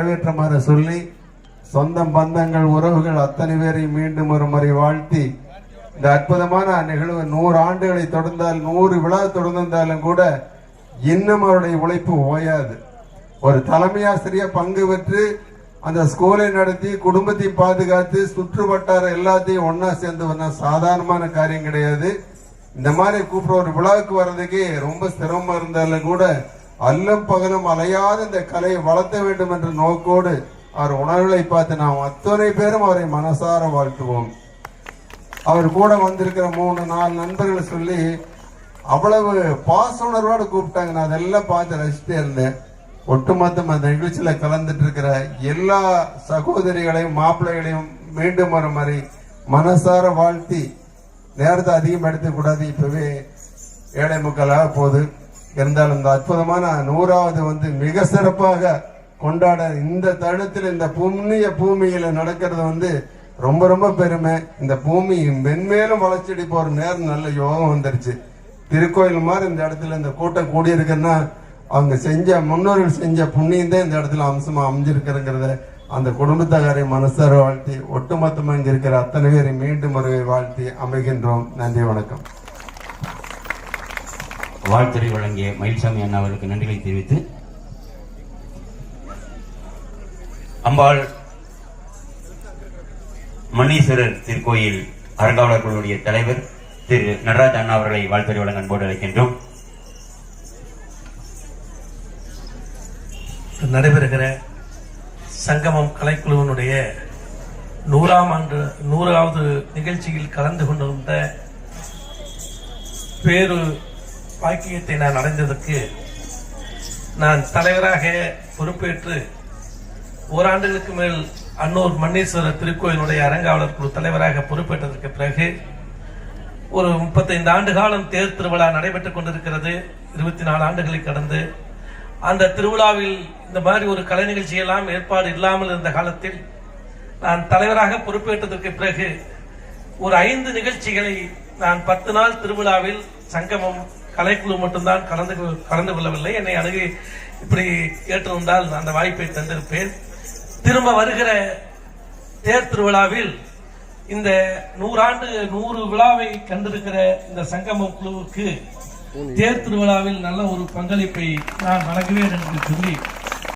வரவேற்றமாறு சொல்லி சொந்தம் பந்தங்கள் உறவுகள் அத்தனை பேரையும் மீண்டும் ஒரு முறை வாழ்த்தி இந்த அற்புதமான நிகழ்வு நூறு ஆண்டுகளை தொடர்ந்தால் நூறு விழா தொடர்ந்தாலும் கூட இன்னும் அவருடைய உழைப்பு ஓயாது. ஒரு தலைமை பங்கு பெற்று அந்த ஸ்கூலை நடத்தி குடும்பத்தை பாதுகாத்து சுற்று வட்டாரம் எல்லாத்தையும் ஒன்னா சேர்ந்து வந்தா சாதாரணமான காரியம் கிடையாது. இந்த மாதிரி கூப்பிட ஒரு விழாவுக்கு வர்றதுக்கு ரொம்ப சிரமமா இருந்தாலும் கூட அல்லும் பகலும் அலையாத இந்த கலையை வளர்த்த வேண்டும் என்ற நோக்கோடு அவர் உணர்வுகளை பார்த்து நாம் அத்தனை பேரும் அவரை மனசார வாழ்த்துவோம். அவர் கூட வந்திருக்கிற மூணு நாலு நண்பர்கள் சொல்லி அவ்வளவு பாச உணர்வோடு கூப்பிட்டாங்க. நான் அதெல்லாம் பார்த்து ரசித்தே இருந்தேன். ஒட்டுமொத்தம் அந்த நிகழ்ச்சியில் கலந்துட்டு இருக்கிற எல்லா சகோதரிகளையும் மாப்பிள்ளைகளையும் மீண்டும் ஒரு மாதிரி மனசார வாழ்த்தி நேரத்தை அதிகம் எடுத்துக்கூடாது இப்பவே ஏழை முக்கலாக போகுது. இருந்தாலும் இந்த அற்புதமான நூறாவது வந்து மிக சிறப்பாக கொண்டாட இந்த தருணத்தில் இந்த புண்ணிய பூமியில நடக்கிறது வந்து ரொம்ப ரொம்ப பெருமை. இந்த பூமி மென்மேலும் வளர்ச்சியடி போற நேரம் நல்ல யோகம் வந்துருச்சு. திருக்கோயில் மாதிரி இந்த இடத்துல இந்த கூட்டம் கூடியிருக்குன்னா அவங்க செஞ்ச முன்னோர்கள் செஞ்ச புண்ணியம் தான் இந்த இடத்துல அம்சமா அமைஞ்சிருக்கிறங்கிறத அந்த குடும்பத்தகாரை மனசார வாழ்த்தி ஒட்டுமொத்தமாக இங்கே இருக்கிற அத்தனை பேரை மீண்டும் ஒரு வாழ்த்தி அமைகின்றோம். நன்றி வணக்கம். வாழ்த்துறை வழங்கிய மயில்சாமி அண்ணா அவருக்கு நன்றிகளை தெரிவித்து அம்பாள் மன்னீஸ்வரர் திருக்கோயில் அறங்காவலர் குழுவுடைய தலைவர் திரு நடராஜ் அண்ணா அவர்களை வாழ்த்துறை வழங்க அன்போடு அழைக்கின்றோம். நடைபெறுகிற சங்கமம் கலைக்குழுவினுடைய நூறாம் ஆண்டு நூறாவது நிகழ்ச்சியில் கலந்து கொண்டிருந்த பேரு பாக்கியத்தை நான் அடைந்ததற்கு நான் தலைவராக பொறுப்பேற்று ஓராண்டுகளுக்கு மேல் அன்னூர் மன்னீஸ்வரர் திருக்கோயிலுடைய அரங்காவலர் குழு தலைவராக பொறுப்பேற்றதற்கு பிறகு ஒரு முப்பத்தைந்து ஆண்டு காலம் தேர் திருவிழா நடைபெற்றுக் கொண்டிருக்கிறது. இருபத்தி நாலு ஆண்டுகளை கடந்து அந்த திருவிழாவில் இந்த மாதிரி ஒரு கலை நிகழ்ச்சியெல்லாம் ஏற்பாடு இல்லாமல் இருந்த காலத்தில் நான் தலைவராக பொறுப்பேற்றதற்கு பிறகு ஒரு ஐந்து நிகழ்ச்சிகளை நான் பத்து நாள் திருவிழாவில் சங்கமம் கலைக்குழு மட்டும்தான் கலந்து கலந்து கொள்ளவில்லை. என்னை அணுகி இப்படி கேட்டிருந்தால் அந்த வாய்ப்பை தந்திருப்பேன். திரும்ப வருகிற தேர் திருவிழாவில் இந்த நூறாண்டு நூறு விழாவை கண்டிருக்கிற இந்த சங்கமம் குழுவுக்கு தேர் திருவிழாவில் நல்ல ஒரு பங்களிப்பை நான் வழங்குவேன் என்று சொல்லி